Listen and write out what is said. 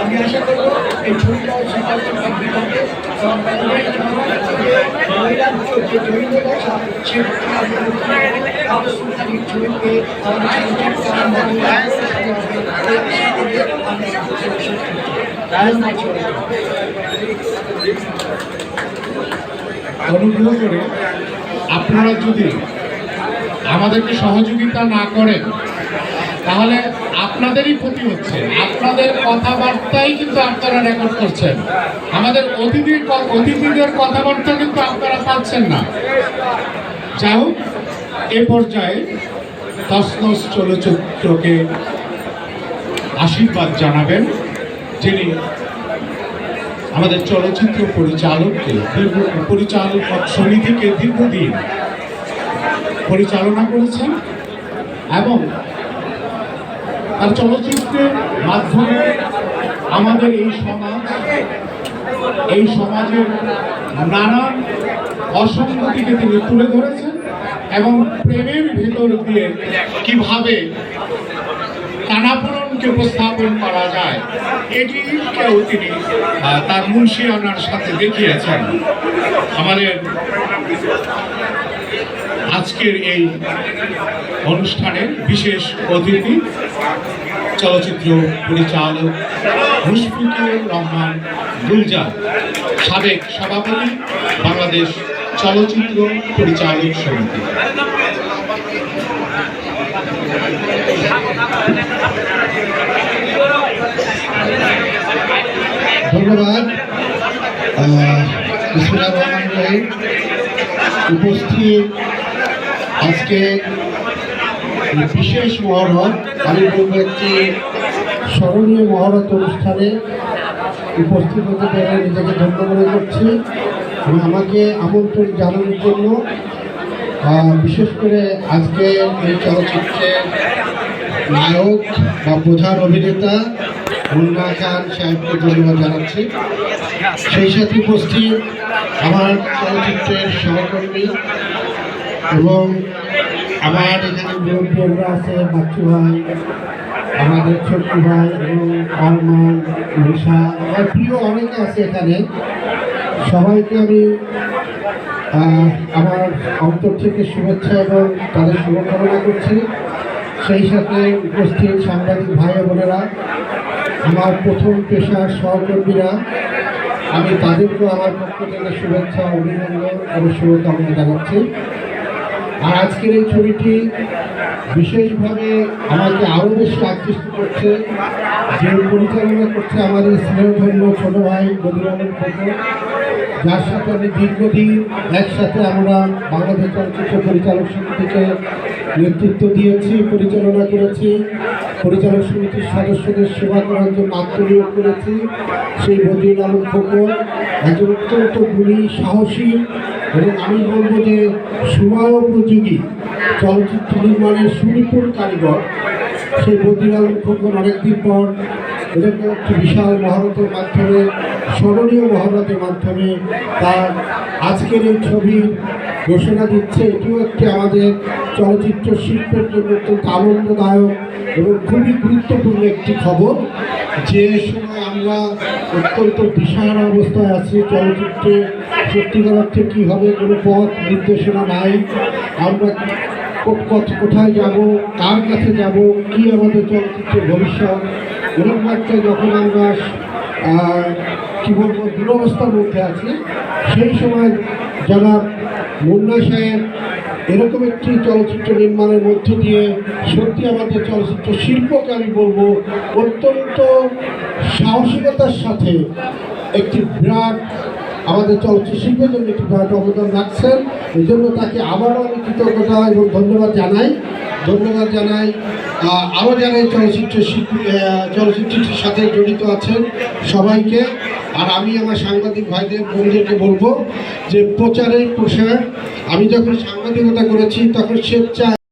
আমি আশা করব এই ছবিটাও সেটা ছবিকে অনুগ্রহ করে আপনারা যদি আমাদেরকে সহযোগিতা না করেন তাহলে আপনাদেরই ক্ষতি হচ্ছে। আপনাদের কথাবার্তাই কিন্তু আপনারা রেকর্ড করছেন। আমাদের অতিথির অতিথিদের কথাবার্তা কিন্তু আপনারা পাচ্ছেন না। যাই হোক, এ পর্যায়ে তসনস চলচ্চিত্রকে আশীর্বাদ জানাবেন, যিনি আমাদের চলচ্চিত্র পরিচালককে পরিচালক সমিতিকে দীর্ঘদিন পরিচালনা করেছেন এবং তার চলচ্চিত্রের মাধ্যমে আমাদের এই সমাজ, এই সমাজের নানান অসঙ্গতিকে তিনি তুলে ধরেছেন এবং প্রেমের ভেতর দিয়ে কীভাবে টানাপোড়নকে উপস্থাপন করা যায় এটিকেও তিনি তার মুন্সিয়ানার সাথে দেখিয়েছেন। আমাদের আজকের এই অনুষ্ঠানের বিশেষ অতিথি, চলচ্চিত্র পরিচালক মুশফিকুর রহমান গুলজার সাবেক সভাপতি, বাংলাদেশ চলচ্চিত্র পরিচালক সমিতি। ধন্যবাদ। উপস্থিত আজকে বিশেষ মহরত, আমি বলব একটি স্মরণীয় মহরত অনুষ্ঠানে উপস্থিত হতে পেরে নিজেকে ধন্য মনে করছি এবং আমাকে আমন্ত্রণ জানানোর জন্য বিশেষ করে আজকে এই চলচ্চিত্রের নায়ক বা প্রধান অভিনেতা মুন্না খান সাহেবকে ধন্যবাদ জানাচ্ছি। সেই সাথে উপস্থিত আমার চলচ্চিত্রের সহকর্মী এবং আমার এখানে মুরব্বীরা আছে, বাচ্চু ভাই, আমাদের ছোট্ট ভাই এবং আরমান রিসা আমার প্রিয় অনেকে আছে এখানে। সবাইকে আমি আমার অন্তর থেকে শুভেচ্ছা এবং তাদের শুভকামনা করছি। সেই সাথে উপস্থিত সাংবাদিক ভাই বোনেরা, আমার প্রথম পেশার সহকর্মীরা, আমি তাদেরকেও আমার পক্ষ থেকে শুভেচ্ছা, অভিনন্দন এবং শুভকামনা জানাচ্ছি। আর আজকের এই ছবিটি বিশেষভাবে আমাকে আরও বেশি আকৃষ্ট করছে, যে পরিচালনা করছে আমাদের স্নেহধন্য ছোট ভাই বদির আলম খোকন যার সাথে আমি দীর্ঘদিন একসাথে আমরা বাংলাদেশ চলচ্চিত্র পরিচালক সমিতিকে নেতৃত্ব দিয়েছি, পরিচালনা করেছি, পরিচালক সমিতির সদস্যদের সেবা করার জন্য আত্মনিয়োগ করেছি, সেই বদির আলম খোকন একজন অত্যন্ত গুণী, সাহসী আমি বলব যে সময় উপযোগী চলচ্চিত্র নির্মাণের সুনিপুণ কারিগর, সেই বদির আলম খোকন অনেকদিন পর এরকম একটি বিশাল মহরতের মাধ্যমে, স্মরণীয় মহারতের মাধ্যমে তার আজকের এই ছবি ঘোষণা দিচ্ছে। এটিও একটি আমাদের চলচ্চিত্র শিল্পের জন্য অত্যন্ত আনন্দদায়ক এবং খুবই গুরুত্বপূর্ণ একটি খবর, যে সময় আমরা অত্যন্ত বিশাল অবস্থায় আছি চলচ্চিত্রে। সত্যিকার কী হবে কোনো পথ, নির্দেশনা নাই। আমরা কোথায় যাব, কার কাছে যাব, কি আমাদের চলচ্চিত্রের ভবিষ্যৎ? এরকম একটা যখন আমরা কি বলব, দুরবস্থার মধ্যে আছি, সেই সময় যারা মুন্না সাহেব এরকম একটি চলচ্চিত্র নির্মাণের মধ্য দিয়ে সত্যি আমাদের চলচ্চিত্র শিল্পকে আমি বলব, অত্যন্ত সাহসিকতার সাথে একটি বিরাট আমাদের চলচ্চিত্র শিল্পের জন্য একটি বিরাট অবদান রাখছেন। এই জন্য তাকে আবারও আমি কৃতজ্ঞতা এবং ধন্যবাদ জানাই। ধন্যবাদ জানাই আরও যারা এই চলচ্চিত্র শিল্পী চলচ্চিত্রটির সাথে জড়িত আছেন সবাইকে। আর আমি আমার সাংবাদিক ভাইদের বন্ধুকে বলব যে প্রচারের প্রসার, আমি যখন সাংবাদিকতা করেছি তখন স্বেচ্ছা